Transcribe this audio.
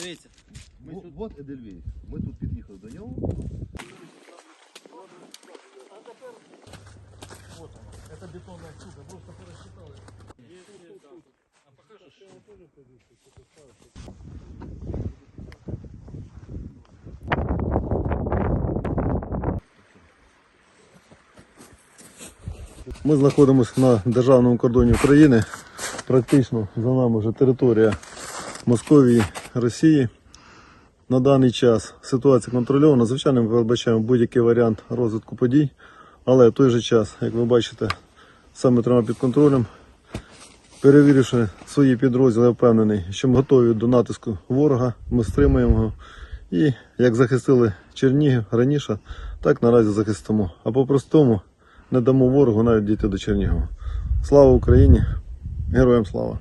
Дивіться. Ми Во- тут Вот Едельвейс. Ми тут під'їхали до нього. Это бетонная штука, просто пересчитали. Ми знаходимося на державному кордоні України. Практично за нами вже територія Московії, Росії. На даний час ситуація контрольована. Звичайно, ми передбачаємо будь-який варіант розвитку подій, але в той же час, як ви бачите, саме тримаємо під контролем. Перевіривши свої підрозділи, я впевнений, що ми готові до натиску ворога, ми стримуємо його. І як захистили Чернігів раніше, так наразі захистимо. А по-простому не дамо ворогу навіть дійти до Чернігова. Слава Україні! Героям слава!